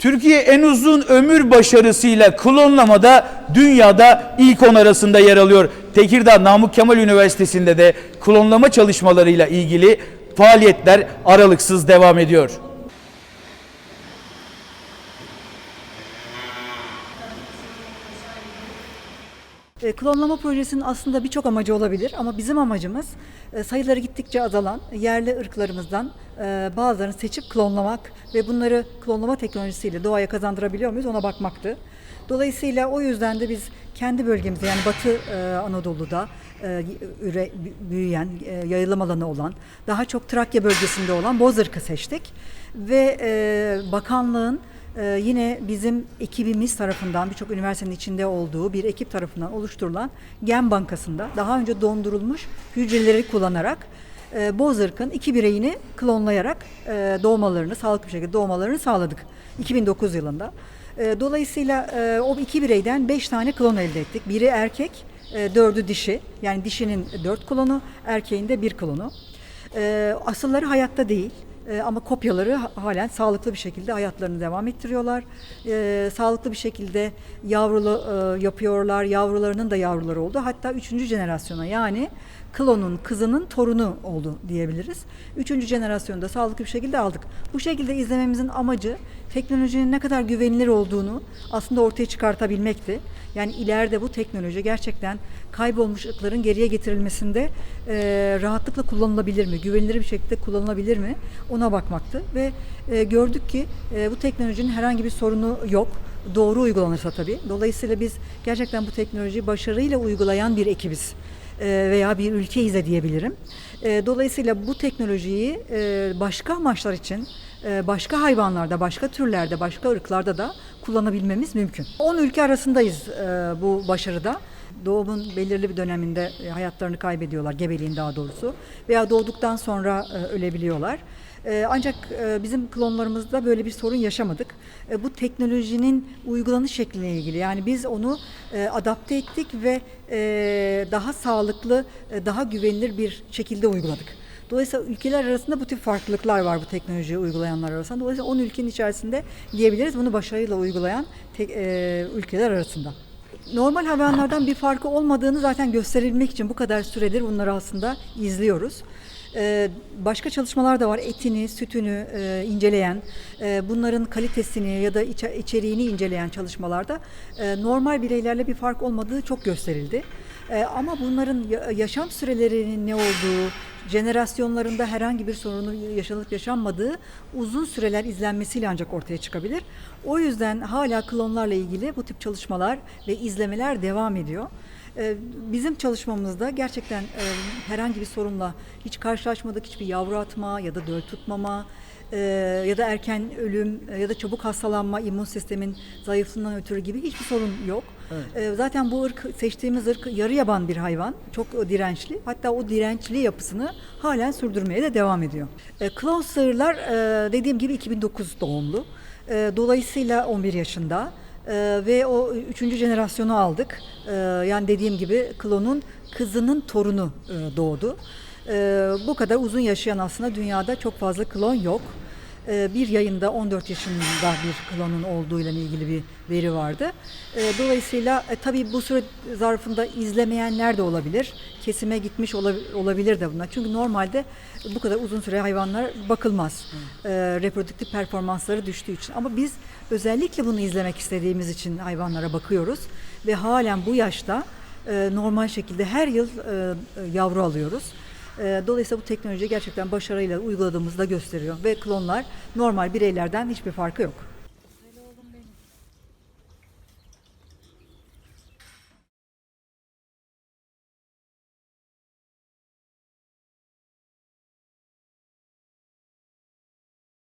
Türkiye en uzun ömür başarısıyla klonlamada dünyada ilk 10 arasında yer alıyor. Tekirdağ Namık Kemal Üniversitesi'nde de klonlama çalışmalarıyla ilgili faaliyetler aralıksız devam ediyor. E, Klonlama projesinin aslında birçok amacı olabilir ama bizim amacımız e, sayıları gittikçe azalan yerli ırklarımızdan e, bazılarını seçip klonlamak ve bunları klonlama teknolojisiyle doğaya kazandırabiliyor muyuz ona bakmaktı. Dolayısıyla o yüzden de biz kendi bölgemizde yani Batı Anadolu'da büyüyen, yayılım alanı olan, daha çok Trakya bölgesinde olan boz ırkı seçtik. Ve bakanlığın ee, yine bizim ekibimiz tarafından birçok üniversitenin içinde olduğu bir ekip tarafından oluşturulan Gen Bankası'nda daha önce dondurulmuş hücreleri kullanarak e, boz ırkın iki bireyini klonlayarak e, doğmalarını, sağlıklı bir şekilde doğmalarını sağladık 2009 yılında. E, dolayısıyla e, o iki bireyden beş tane klon elde ettik. Biri erkek, e, dördü dişi. Yani dişinin dört klonu, erkeğin de bir klonu. E, asılları hayatta değil. Ee, ama kopyaları ha- halen sağlıklı bir şekilde hayatlarını devam ettiriyorlar. Ee, sağlıklı bir şekilde yavrulu e, yapıyorlar. Yavrularının da yavruları oldu. Hatta üçüncü jenerasyona yani klonun kızının torunu oldu diyebiliriz. Üçüncü jenerasyonda sağlıklı bir şekilde aldık. Bu şekilde izlememizin amacı teknolojinin ne kadar güvenilir olduğunu aslında ortaya çıkartabilmekti. Yani ileride bu teknoloji gerçekten kaybolmuş ırkların geriye getirilmesinde e, rahatlıkla kullanılabilir mi, güvenilir bir şekilde kullanılabilir mi ona bakmaktı. Ve e, gördük ki e, bu teknolojinin herhangi bir sorunu yok. Doğru uygulanırsa tabii. Dolayısıyla biz gerçekten bu teknolojiyi başarıyla uygulayan bir ekibiz veya bir ülkeyiz de diyebilirim. E, Dolayısıyla bu teknolojiyi e, başka amaçlar için e, başka hayvanlarda, başka türlerde, başka ırklarda da kullanabilmemiz mümkün. 10 ülke arasındayız e, bu başarıda. Doğumun belirli bir döneminde e, hayatlarını kaybediyorlar, gebeliğin daha doğrusu. Veya doğduktan sonra e, ölebiliyorlar. E, Ancak e, bizim klonlarımızda böyle bir sorun yaşamadık. E, Bu teknolojinin uygulanış şekline ilgili. Yani biz onu e, adapte ettik ve daha sağlıklı, daha güvenilir bir şekilde uyguladık. Dolayısıyla ülkeler arasında bu tip farklılıklar var bu teknolojiyi uygulayanlar arasında. Dolayısıyla 10 ülkenin içerisinde diyebiliriz bunu başarıyla uygulayan tek, e, ülkeler arasında. Normal hayvanlardan bir farkı olmadığını zaten gösterilmek için bu kadar süredir bunları aslında izliyoruz. Ee, başka çalışmalar da var. Etini, sütünü e, inceleyen, e, bunların kalitesini ya da içe- içeriğini inceleyen çalışmalarda e, normal bireylerle bir fark olmadığı çok gösterildi. Ama bunların ya- yaşam sürelerinin ne olduğu, jenerasyonlarında herhangi bir sorunu yaşanıp yaşanmadığı uzun süreler izlenmesiyle ancak ortaya çıkabilir. O yüzden hala klonlarla ilgili bu tip çalışmalar ve izlemeler devam ediyor. Ee, Bizim çalışmamızda gerçekten e, herhangi bir sorunla hiç karşılaşmadık. Hiçbir yavru atma ya da döl tutmama e, ya da erken ölüm e, ya da çabuk hastalanma, immün sistemin zayıflığından ötürü gibi hiçbir sorun yok. E, Zaten bu ırk seçtiğimiz ırk yarı yaban bir hayvan. Çok dirençli. Hatta o dirençli yapısını halen sürdürmeye de devam ediyor. Klon sığırlar dediğim gibi 2009 doğumlu. Dolayısıyla 11 yaşında. Ee, ve o üçüncü jenerasyonu aldık. Ee, yani dediğim gibi klonun kızının torunu e, doğdu. Ee, bu kadar uzun yaşayan aslında dünyada çok fazla klon yok. Ee, bir yayında 14 yaşında bir klonun olduğuyla ilgili bir veri vardı. Ee, dolayısıyla e, tabii bu süre zarfında izlemeyenler de olabilir. Kesime gitmiş olabi- olabilir de bunlar. Çünkü normalde bu kadar uzun süre hayvanlar bakılmaz. Ee, reproduktif performansları düştüğü için. Ama biz özellikle bunu izlemek istediğimiz için hayvanlara bakıyoruz. Ve halen bu yaşta e, normal şekilde her yıl e, yavru alıyoruz. E, Dolayısıyla bu teknolojiyi gerçekten başarıyla uyguladığımızda gösteriyor ve klonlar normal bireylerden hiçbir farkı yok.